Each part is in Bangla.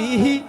পাখি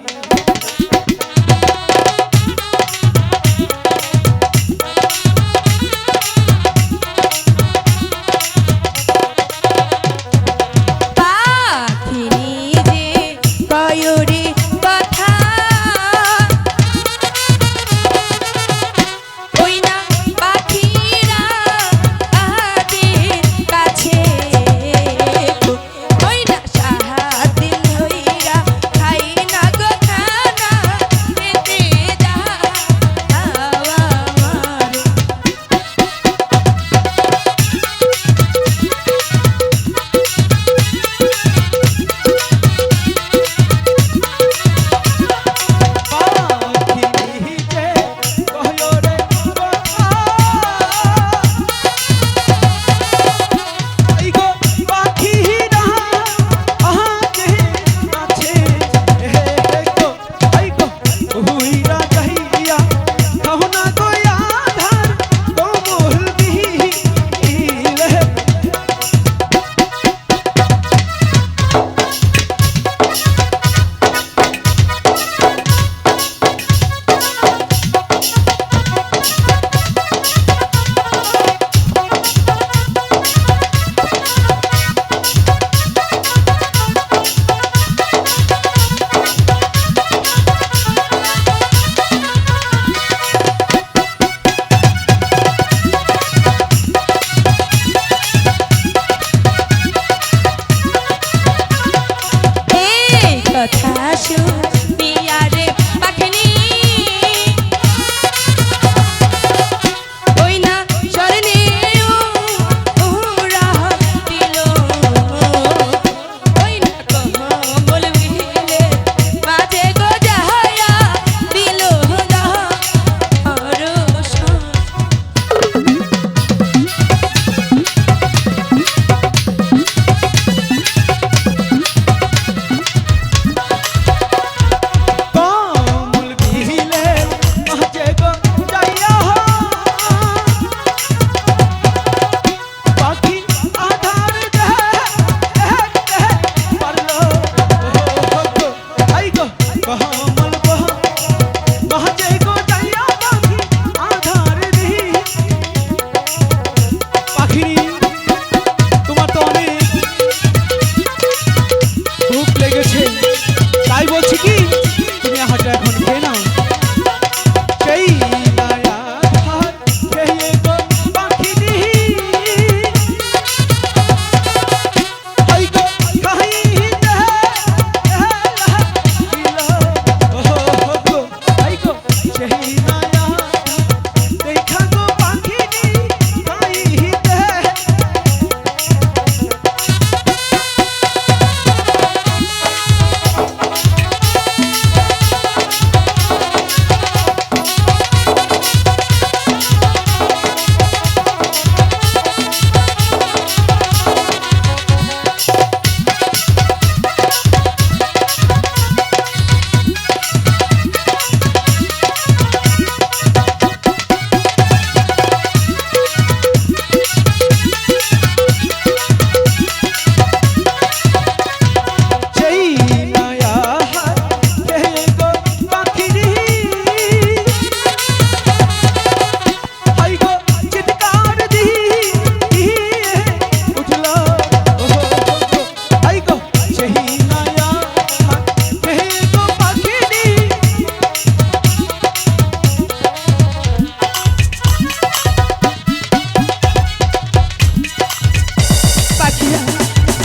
লেগেছে।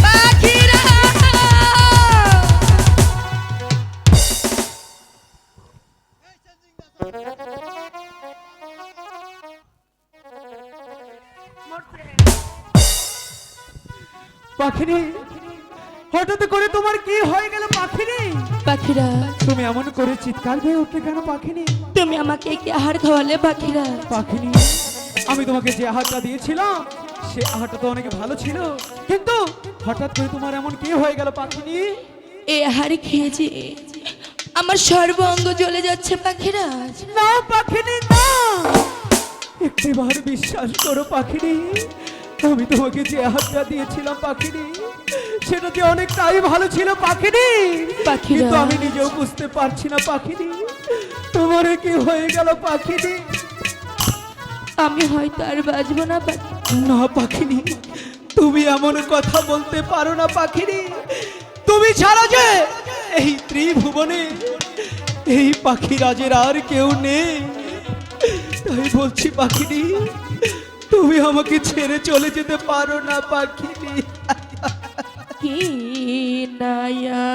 পাখিরা পাখিরা হঠাৎ করে তোমার কি হয়ে গেল পাখিরি? পাখিরা। তুমি এমন করে চিৎকার দিয়ে উঠলে কেন পাখিনি? তুমি আমাকে কি আহার খাওয়ালে পাখিরা? পাখিনি আমি তোমাকে যে আহারটা দিয়েছিলাম সে আহারটা তো অনেক ভালো ছিল। কিন্তু হঠাৎ করে তোমার এমন কি হয়ে গেল পাখিনি? এ আহার খেয়েছি আমার সর্ব অঙ্গ জ্বলে যাচ্ছে পাখিরাজ না পাখিনি না। একটিবার বিশ্বাস করো পাখিনি আমি তোমাকে যে আহারটা দিয়েছিলাম পাখিনি সেটা যে অনেকটাই ভালো ছিল পাখিনি। কিন্তু আমি নিজেও বুঝতে পারছি না পাখিনি তোমার কি হয়ে গেল পাখিনি? আমি হয়তো আর বাঁচবো না না পাখিনি তুমি এমন কথা বলতে পারো না পাখিনি। তুমি ছাড়া যে এই ত্রিভুবনে এই পাখি রাজের আর কেউ নেই। তাই বলছি পাখিনি তুমি আমাকে ছেড়ে চলে যেতে পারো না পাখিনি। কি নায়া?